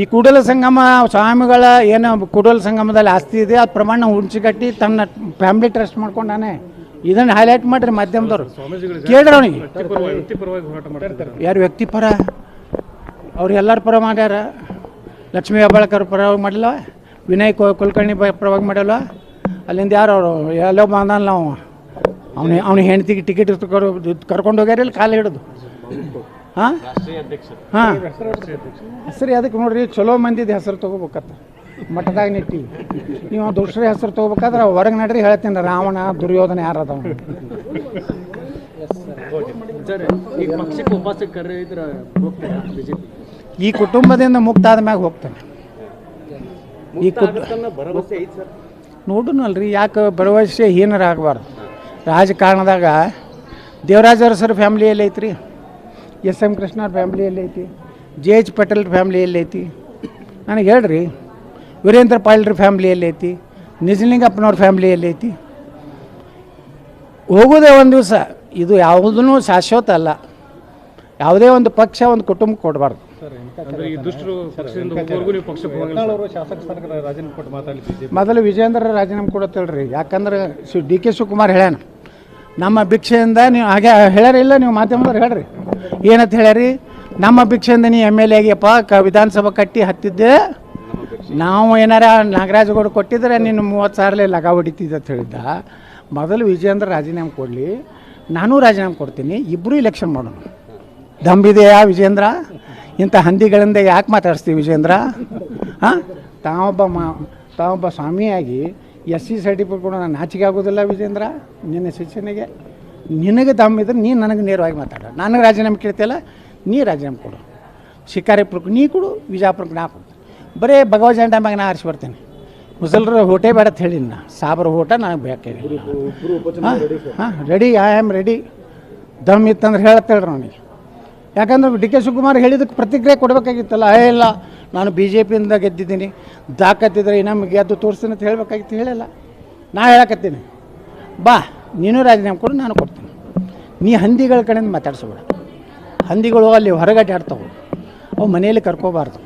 ಈ ಕೂಡಲ ಸಂಗಮ ಸ್ವಾಮಿಗಳ ಏನು ಕೂಡಲ ಸಂಗಮದಲ್ಲಿ ಆಸ್ತಿ ಇದೆ ಅದು ಪ್ರಮಾಣ ಹುಣ್ಚಿಗಟ್ಟಿ ತನ್ನ ಫ್ಯಾಮಿಲಿ ಟ್ರಸ್ಟ್ ಮಾಡ್ಕೊಂಡಾನೆ. ಇದನ್ನು ಹೈಲೈಟ್ ಮಾಡ್ರಿ ಮಾಧ್ಯಮದವ್ರು. ಕೇಳ್ರವನಿಗೆ ಯಾರು ವ್ಯಕ್ತಿ ಪರ ಅವ್ರು ಎಲ್ಲರ ಪರ ಮಾಡ್ಯಾರ? ಲಕ್ಷ್ಮೀ ಹೆಬ್ಬಾಳ್ಕರ್ ಪರವಾಗಿ ಮಾಡಿಲ್ಲ ವಿನಯ್ ಕುಲಕರ್ಣಿ ಪರವಾಗಿ ಮಾಡಲ್ಲ ಅಲ್ಲಿಂದ ಯಾರು ಅವರು? ಎಲ್ಲೋ ಬಂದಾನ ನಾವು ಅವನಿಗೆ ಅವನಿಗೆ ಹೆಂಡತಿಗೆ ಟಿಕೆಟ್ ಕರ್ಕೊಂಡು ಹೋಗ್ಯಾರ ಇಲ್ಲಿ ಕಾಲು ಹಿಡಿದು? ಹಾಂ? ಹಾಂ. ಹೆಸರು ಅದಕ್ಕೆ ನೋಡ್ರಿ ಚಲೋ ಮಂದಿದ ಹೆಸರು ತಗೋಬೇಕತ್ತ. ಮಠದಾಗ ನಿಟ್ಟಿ. ನೀವು ದುಷ್ಟ್ರ ಹೆಸರು ತೊಗೋಬೇಕಾದ್ರೆ ಹೊರಗೆ ನಡ್ರಿ ಹೇಳ್ತೀನಿ ರಾವಣ ದುರ್ಯೋಧನ ಯಾರದವ. ಈ ಕುಟುಂಬದಿಂದ ಮುಕ್ತ ಆದ ಮ್ಯಾಗ ಹೋಗ್ತಾನೆ. ಈ ಸರ್. ನೋಡುನಲ್ರಿ ಯಾಕೆ ಭರವಸೆ ಹೀನರಾಗಬಾರ್ದು. ರಾಜಕಾರಣದಾಗ ದೇವರಾಜ ಅರಸರ ಫ್ಯಾಮಿಲಿ ಎಲ್ಲಿ ಐತ್ರಿ. ಎಸ್ ಎಂ ಕೃಷ್ಣ ಫ್ಯಾಮ್ಲಿ ಎಲ್ಲೈತಿ ಐತಿ. ಜೆ ಎಚ್ ಪಟೇಲ್ ಫ್ಯಾಮ್ಲಿ ಎಲ್ಲೈತಿ ಐತಿ. ನನಗೆ ಹೇಳ್ರಿ ವೀರೇಂದ್ರ ಪಾಯಲ್ರ ಫ್ಯಾಮ್ಲಿ ಎಲ್ಲೈತಿ ಐತಿ ನಿಜಲಿಂಗಪ್ಪನವ್ರ ಫ್ಯಾಮ್ಲಿ ಎಲ್ಲಿ ಐತಿ. ಹೋಗೋದೇ ಒಂದು ದಿವಸ ಇದು ಯಾವುದೂ ಶಾಶ್ವತ ಅಲ್ಲ. ಯಾವುದೇ ಒಂದು ಪಕ್ಷ ಒಂದು ಕುಟುಂಬ ಕೊಡಬಾರ್ದು. ಮೊದಲು ವಿಜೇಂದ್ರ ರಾಜೀನಾಮೆ ಕೊಡತ್ತೇಳ್ರಿ ಯಾಕಂದ್ರೆ ಶಿ ಡಿ ಕೆ ಶಿವಕುಮಾರ್ ಹೇಳ್ಯಾನ ನಮ್ಮ ಭಿಕ್ಷೆಯಿಂದ ನೀವು ಹಾಗೆ ಹೇಳ್ಯಾರ ಇಲ್ಲ ನೀವು ಮಾಧ್ಯಮದವ್ರು ಹೇಳ್ರಿ. ಏನಂತ ಹೇಳ್ಯಾರಿ? ನಮ್ಮ ಭಿಕ್ಷೆಯಿಂದ ನೀ ಎಂ ಎಲ್ ಎಗೆಪ್ಪ ಕ ವಿಧಾನಸಭಾ ಕಟ್ಟಿ ಹತ್ತಿದ್ದೆ. ನಾವು ಏನಾರ ನಾಗರಾಜಗೌಡ ಕೊಟ್ಟಿದ್ರೆ ನೀನು ಮೂವತ್ತು ಸಾವಿರ ಲಗ ಹೊಡಿತಿದ್ದೆ ಅಂತ ಹೇಳಿದ್ದ. ಮೊದಲು ವಿಜೇಂದ್ರ ರಾಜೀನಾಮೆ ಕೊಡಲಿ, ನಾನು ರಾಜೀನಾಮೆ ಕೊಡ್ತೀನಿ ಇಬ್ಬರು ಇಲೆಕ್ಷನ್ ಮಾಡೋಣ. ದಂಬಿದೆಯಾ ವಿಜೇಂದ್ರ ಇಂಥ ಹಂದಿಗಳಿಂದ ಯಾಕೆ ಮಾತಾಡಿಸ್ತೀವಿ ವಿಜೇಂದ್ರ ಹಾಂ? ತಾವೊಬ್ಬ ಮಾ, ತಾವೊಬ್ಬ ಸ್ವಾಮಿಯಾಗಿ ಎಸ್ ಸಿ ಸರ್ಟಿಫಿಕೇಟ್ ಕೊಡೋ ನಾನು ನಾಚಿಕೆ ಆಗೋದಿಲ್ಲ ವಿಜೇಂದ್ರ ನಿನ್ನ ಶಿಕ್ಷಣಿಗೆ. ನಿನಗೆ ದಮ್ಮಿದ್ರೆ ನೀನು ನನಗೆ ನೇರವಾಗಿ ಮಾತಾಡ. ನನಗೆ ರಾಜೀನಾಮೆ ಕೇಳ್ತಿಲ್ಲ ನೀ ರಾಜೀನಾಮೆ ಕೊಡು. ಶಿಕಾರಿಪುರಕ್ಕೆ ನೀ ಕೊಡು ವಿಜಾಪುರಕ್ಕೆ ನಾ ಕೊಡು ಬರೀ ಭಗವಜಾನ್ ಟೈಮಾಗ ನಾ ಆರಿಸಿ ಬರ್ತೇನೆ. ಮುಸಲ್ರ ಹೋಟೆ ಬೇಡ ಅಂತ ಹೇಳಿ ನಾ ಸಾಬ್ರ ಹೋಟ ನನಗೆ ಬೇಕಾಗಿಲ್ಲ ಹಾಂ ಹಾಂ ರೆಡಿ ಐ ಆಮ್ ರೆಡಿ ದಮ್ ಇತ್ತಂದ್ರೆ ಹೇಳತ್ತೇಳ್ರಿ ನನಗೆ ಯಾಕಂದ್ರೆ ಡಿ ಕೆ ಶಿವಕುಮಾರ್ ಹೇಳಿದಕ್ಕೆ ಪ್ರತಿಕ್ರಿಯೆ ಕೊಡಬೇಕಾಗಿತ್ತಲ್ಲ? ಏ ಇಲ್ಲ ನಾನು ಬಿ ಜೆ ಪಿಯಿಂದ ಗೆದ್ದಿದ್ದೀನಿ ದಾಕತ್ತಿದ್ರೆ ನಮಗೆ ಗೆದ್ದು ತೋರಿಸ್ತೀನಿ ಅಂತ ಹೇಳಬೇಕಾಗಿತ್ತು ಹೇಳಿಲ್ಲ. ನಾ ಹೇಳಕತ್ತೀನಿ. ಬಾ ನೀನು ರಾಜೀನಾಮೆ ಕೊಡು ನಾನು ಕೊಡ್ತೀನಿ. ನೀ ಹಂದಿಗಳ ಕಡೆಯಿಂದ ಮಾತಾಡ್ಸಬೇಡ. ಹಂದಿಗಳು ಅಲ್ಲಿ ಹೊರಗಡೆ ಆಡ್ತಾವೆ. ಅವು ಮನೆಯಲ್ಲಿ ಕರ್ಕೋಬಾರ್ದು.